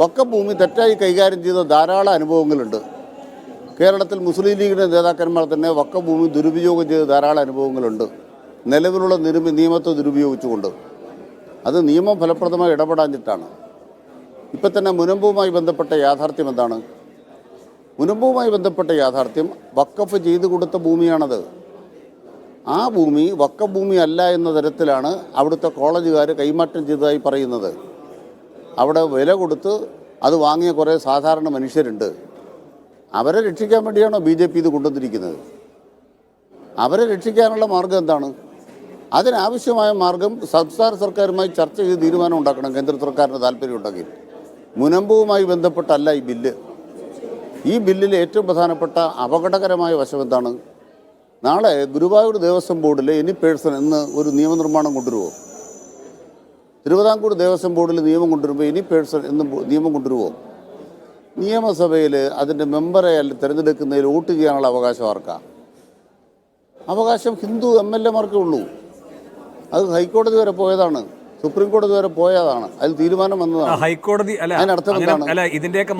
വക്കം ഭൂമി തെറ്റായി കൈകാര്യം ചെയ്ത ധാരാളം അനുഭവങ്ങളുണ്ട്. കേരളത്തിൽ മുസ്ലിം ലീഗിന്റെ നേതാക്കന്മാർ തന്നെ വക്കഭൂമി ദുരുപയോഗം ചെയ്ത ധാരാളം അനുഭവങ്ങളുണ്ട്. നിലവിലുള്ള നിയമ നിയമത്തെ ദുരുപയോഗിച്ചുകൊണ്ട്. അത് നിയമം ഫലപ്രദമായി ഇടപെടാഞ്ഞിട്ടാണ്. ഇപ്പം തന്നെ മുനമ്പുമായി ബന്ധപ്പെട്ട യാഥാർത്ഥ്യം എന്താണ്? മുനമ്പുമായി ബന്ധപ്പെട്ട യാഥാർത്ഥ്യം വക്കഫ് ചെയ്തു കൊടുത്ത ഭൂമിയാണത്. ആ ഭൂമി വക്കഭൂമി അല്ല എന്ന തരത്തിലാണ് അവിടുത്തെ കോളേജുകാർ കൈമാറ്റം ചെയ്തതായി പറയുന്നത്. അവിടെ വില കൊടുത്ത് അത് വാങ്ങിയ കുറേ സാധാരണ മനുഷ്യരുണ്ട്. അവരെ രക്ഷിക്കാൻ വേണ്ടിയാണോ ബി ജെ പി ഇത് കൊണ്ടുവന്നിരിക്കുന്നത്? അവരെ രക്ഷിക്കാനുള്ള മാർഗം എന്താണ്? അതിനാവശ്യമായ മാർഗം സംസ്ഥാന സർക്കാരുമായി ചർച്ച ചെയ്ത് തീരുമാനം ഉണ്ടാക്കണം കേന്ദ്ര സർക്കാരിന് താല്പര്യമുണ്ടെങ്കിൽ മുനമ്പുമായി ബന്ധപ്പെട്ടല്ല ഈ ബില്ല്. ഈ ബില്ലിലെ ഏറ്റവും പ്രധാനപ്പെട്ട അപകടകരമായ വശം എന്താണ്? നാളെ ഗുരുവായൂർ ദേവസ്വം ബോർഡിൽ എനി പേഴ്സൺ എന്ന് ഒരു നിയമനിർമ്മാണം കൊണ്ടുവരുമോ തിരുവിതാംകൂർ ദേവസ്വം ബോർഡിൽ നിയമം കൊണ്ടുവരുമ്പോൾ ഇനി പേഴ്സൺ എന്നും നിയമം കൊണ്ടുവരുമോ നിയമസഭയിൽ അതിന്റെ മെമ്പറെ അല്ല തിരഞ്ഞെടുക്കുന്നതിൽ വോട്ട് ചെയ്യാനുള്ള അവകാശം ആർക്കാം? അവകാശം ഹിന്ദു എം എൽ എമാർക്കേ ഉള്ളൂ. അത് ഹൈക്കോടതി വരെ പോയതാണ്. സുപ്രീം കോടതി വരെ പോയതാണ്. അതിൽ തീരുമാനം വന്നതാണ്. ഹൈക്കോടതി അല്ല അതിനർത്ഥം ഇതിന്റെയൊക്കെ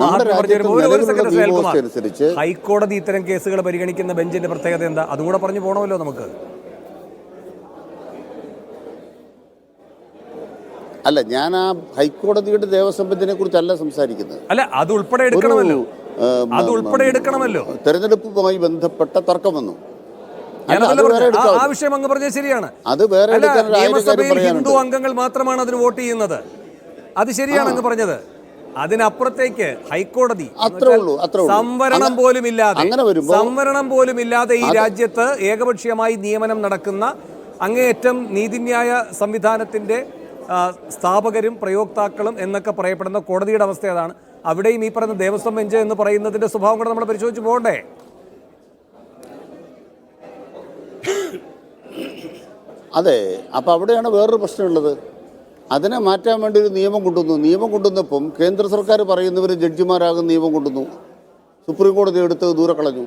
അനുസരിച്ച് ഹൈക്കോടതി ഇത്തരം കേസുകൾ പരിഗണിക്കുന്ന ബെഞ്ചിന്റെ പ്രത്യേകത എന്താ? അതുകൂടെ പറഞ്ഞു പോകണമല്ലോ നമുക്ക്. അല്ല ഞാൻ ആ ഹൈക്കോടതിയുടെ ദേവസ്വം ബെഞ്ചിനെ കുറിച്ചല്ല സംസാരിക്കുന്നത്. അല്ല അത് ഉൾപ്പെടെ എടുക്കണമല്ലോ. അത് ഉൾപ്പെടെ എടുക്കണമല്ലോ. തെരഞ്ഞെടുപ്പുമായി ബന്ധപ്പെട്ട തർക്കം വന്നു. ആ- വിഷയം അങ്ങ് പറഞ്ഞത് ശരിയാണ്. അത് വേറെ നിയമസഭയിൽ ഹിന്ദു അംഗങ്ങൾ മാത്രമാണ് അതിന് വോട്ട് ചെയ്യുന്നത്. അത് ശരിയാണ് അങ്ങ് പറഞ്ഞത്. അതിനപ്പുറത്തേക്ക് ഹൈക്കോടതി അത്രേ ഉള്ളൂ, അത്രേ. സംവരണം പോലും ഇല്ലാതെ അങ്ങനെ വരുമ്പോൾ സംവരണം പോലും ഇല്ലാതെ ഈ രാജ്യത്ത് ഏകപക്ഷീയമായി നിയമനം നടക്കുന്ന അങ്ങേയറ്റം നീതിന്യായ സംവിധാനത്തിന്റെ സ്ഥാപകരും പ്രയോക്താക്കളും എന്നൊക്കെ പറയപ്പെടുന്ന കോടതിയുടെ അവസ്ഥ അതാണ്. അവിടെയും ഈ പറയുന്ന ദേവസ്വം ബെഞ്ച് എന്ന് പറയുന്നതിന്റെ സ്വഭാവം കൂടെ നമ്മൾ പരിശോധിച്ച് പോകണ്ടേ? അതെ അപ്പോൾ അവിടെയാണ് വേറൊരു പ്രശ്നമുള്ളത് അതിനെ മാറ്റാൻ വേണ്ടി ഒരു നിയമം കൊണ്ടുവന്നു. നിയമം കൊണ്ടുവന്നപ്പം കേന്ദ്ര സർക്കാർ പറയുന്നവർ ജഡ്ജിമാരാകും നിയമം കൊണ്ടുവന്നു. സുപ്രീം കോടതി എടുത്ത് ദൂരെ കളഞ്ഞു.